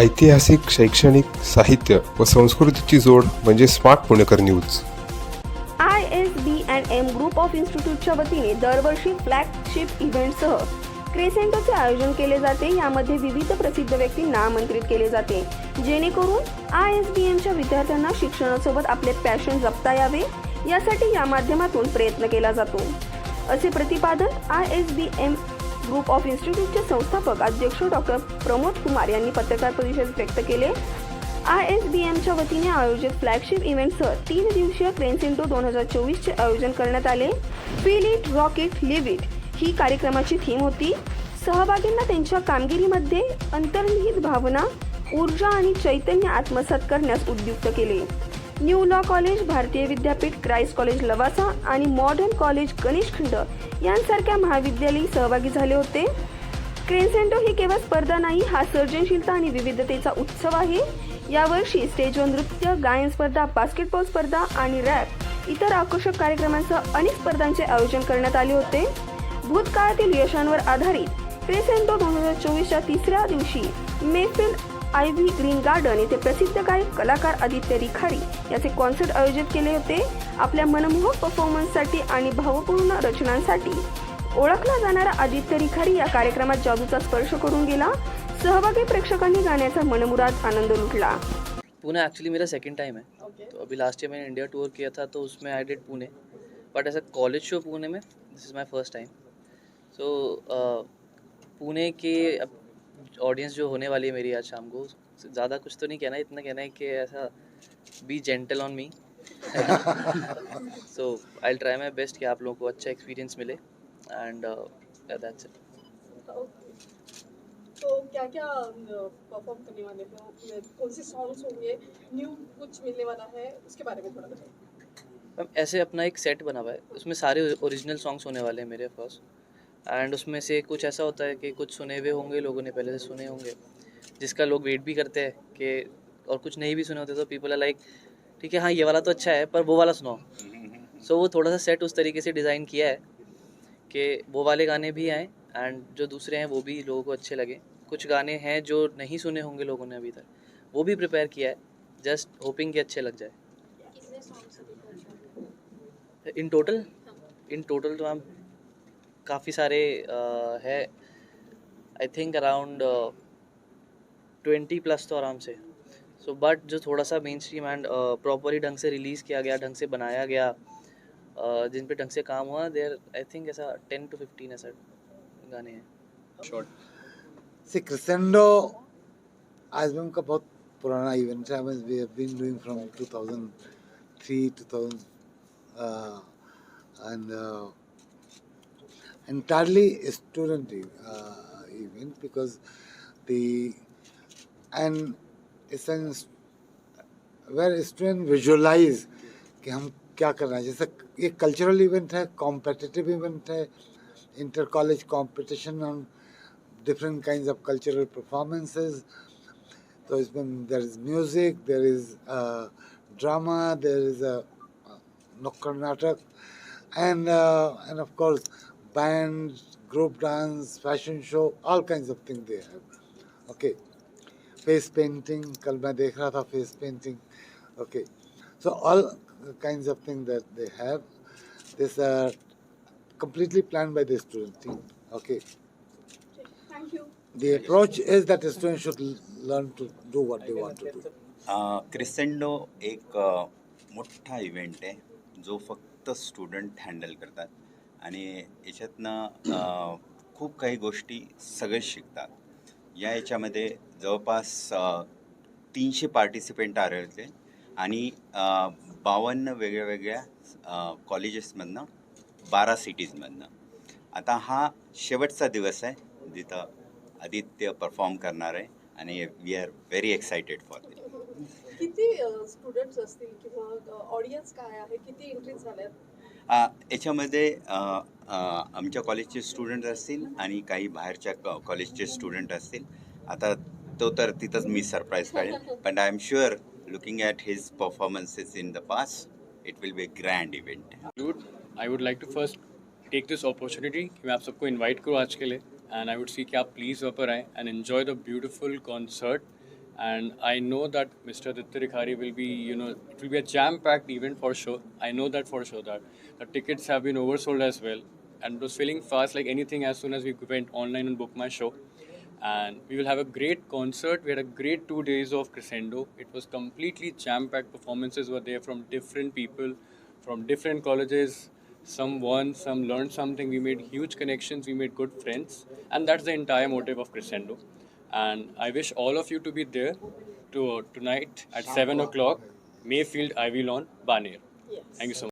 ऐतिहासिक शैक्षणिक साहित्य व संस्कृतीची जोड म्हणजे smart Punekar news. I S B and M group of इन्स्टिट्यूटच्या वतीने दरवर्षी फ्लॅगशिप इव्हेंटसह क्रेसेंटोचे आयोजन केले जाते. यामध्ये विविध प्रसिद्ध व्यक्तींना आमंत्रित केले जाते. जेणेकरून आय एस बी एमच्या विद्यार्थ्यांना शिक्षणासोबत आपले पॅशन जपता यावे. यासाठी या माध्यमातून प्रयत्न केला जातो. असे प्रतिपादन I S B M group of इन्स्टिट्यूटचे संस्थापक अध्यक्ष डॉक्टर प्रमोद कुमार यांनी पत्रकार परिषदेत व्यक्त केले. आय एस बी एमच्या वतीने आयोजित फ्लॅगशिप इव्हेंटसह तीन दिवसीय क्रेन्सिंटो दोन हजार चोवीसचे आयोजन करण्यात आले. Feel it rock it live it ही कार्यक्रमाची थीम होती. सहभागींना त्यांच्या कामगिरीमध्ये अंतर्निहित भावना ऊर्जा आणि चैतन्य आत्मसात करण्यास उद्युक्त केले. न्यू लॉ कॉलेज भारतीय विद्यापीठ क्राईस्ट कॉलेज लवासा आणि मॉडर्न कॉलेज गणेशखंड यांसारख्या महाविद्यालयीन सहभागी झाले होते. क्रेन्सेंटो ही केवळ स्पर्धा नाही हा सर्जनशीलता आणि विविधतेचा उत्सव आहे. यावर्षी स्टेजवर नृत्य गायन स्पर्धा बास्केटबॉल स्पर्धा आणि रॅप इतर आकर्षक कार्यक्रमांसह अनेक स्पर्धांचे आयोजन करण्यात आले होते. भूतकाळातील यशांवर आधारित क्रेसेंटो दोन हजार चोवीसच्या तिसऱ्या दिवशी मेफिल आय व्ही ग्रीन गार्डन येथे प्रसिद्ध गायक कलाकार आदित्य रिखारी याचे कॉन्सर्ट आयोजित केले होते. आपल्या मनमोहक परफॉर्मन्ससाठी आणि भावपूर्ण रचनांसाठी ओळखला जाणारा आदित्य रिखारी या कार्यक्रमात जादूचा स्पर्श करून गेला. सहभागी प्रेक्षकांनी गाण्याचा मनमुराद आनंद लुटला. पुणे एक्चुअली मेरा सेकंड टाइम है. तो अभी लास्ट ईयर मैंने इंडिया टूर किया था तो उसमें आई डिड पुणे. बट ऐसा कॉलेज शो पुणे में this is my first time so Pune K audience जो होने वाली है मेरी आज शाम को ज़्यादा कुछ तो नहीं कहना है इतना कहना है कि ऐसा be gentle on me so I try my best कि आप लोगों को अच्छा एक्सपीरियंस मिले एंड दैट्स इट तो क्या क्या परफॉर्म करने वाले हो? कौन से सॉन्ग्स होंगे? न्यू कुछ मिलने वाला है? उसके बारे में थोड़ा बताइए। मैम ऐसे अपना एक सेट बना हुआ है। उसमें सारे ओरिजिनल सॉन्ग्स होने वाले हैं मेरे पास एंड उसमें से कुछ ऐसा होता है कि कुछ सुने हुए होंगे लोगों ने पहले से सुने होंगे जिसका लोग वेट भी करते हैं कि और कुछ नहीं भी सुने होते तो पीपल आर लाइक ठीक है हाँ ये वाला तो अच्छा है पर वो वाला सुनाओ. सो so, वो थोड़ा सा सेट उस तरीके से डिज़ाइन किया है कि वो वाले गाने भी आएँ एंड जो दूसरे हैं वो भी लोगों को अच्छे लगे। कुछ गाने हैं जो नहीं सुने होंगे लोगों ने अभी तक वो भी प्रिपेयर किया है जस्ट होपिंग कि अच्छे लग जाए। इन टोटल इन टोटल तो मैम काफ़ी सारे अ, है। I think around twenty plus तो आराम से। सो so, बट जो थोड़ा सा मेन स्ट्रीम एंड प्रॉपरली ढंग से रिलीज़ किया गया ढंग से बनाया गया अ, जिन पे ढंग से काम हुआ देर आई थिंक ऐसा टेन टू फिफ्टीन ऐसा गाने हैं। सी क्रिसेंडो आज़म का बहुत पुराना इवेंट है। We have been doing from 2003 2000 uh, and uh, entirely a student uh, event because the and it's an where student visualize कि हम क्या करना है जैसे ये कल्चरल इवेंट है कॉम्पिटिटिव इवेंट है inter college competition on different kinds of cultural performances. So it's been, there is music, there is uh, drama, there is a uh, Nukkar Natak, and uh, and of course band, group dance, fashion show, all kinds of things they have. Okay, face painting. कल मैं देख रहा था face painting. Okay, so all kinds of things that they have. This are completely planned by the student team. Okay. Thank you The approach is that students should l- learn to do what they want to do. Crescendo एक अ, मोठा event आहे जो फक्त student handle करतात आणि याच्यातनं खूप काही गोष्टी सगळे शिकतात. या याच्यामध्ये जवळपास तीनशे पार्टिसिपेंट आढळते आणि बावन्न वेगळ्या वेगळ्या कॉलेजेसमधनं बारा सिटीजमधनं आता हा शेवटचा दिवस आहे. जिथं आदित्य परफॉर्म करणार आहे आणि we are very excited for this किती स्टुडंट्स असतील किंवा ऑडियन्स काय आहे? किती एंट्रीज झाल्यात? याच्यामध्ये आमच्या कॉलेजचे स्टुडंट असतील आणि काही बाहेरच्या क- कॉलेजचे स्टुडंट असतील. आता तो तर तिथंच मी सरप्राईज काढेल पण I am sure looking at his performances in the past it will be a grand event. Dude, I would like to first take this opportunity कि मैं आप सबको इनवाइट करूँ आज के लिए एंड आई वुड सी कि आप प्लीज़ वहाँ पर आएँ and enjoy the beautiful concert And I know that Mr. Rikhari will be, you know, it will be a jam-packed event for sure. I know that for sure that the tickets have been oversold as well, and it was filling fast like anything as soon as we went online and booked my show. And we will have a great concert. We had a great two days of crescendo. It was completely jam-packed. Performances were there from different people, from different colleges. Some won, some learned something. We made huge connections. We made good friends, and that's the entire motive of crescendo. And I wish all of you to be there to tonight at seven o'clock, Mayfield Ivy Lawn, Baner. Yes. Thank you so much.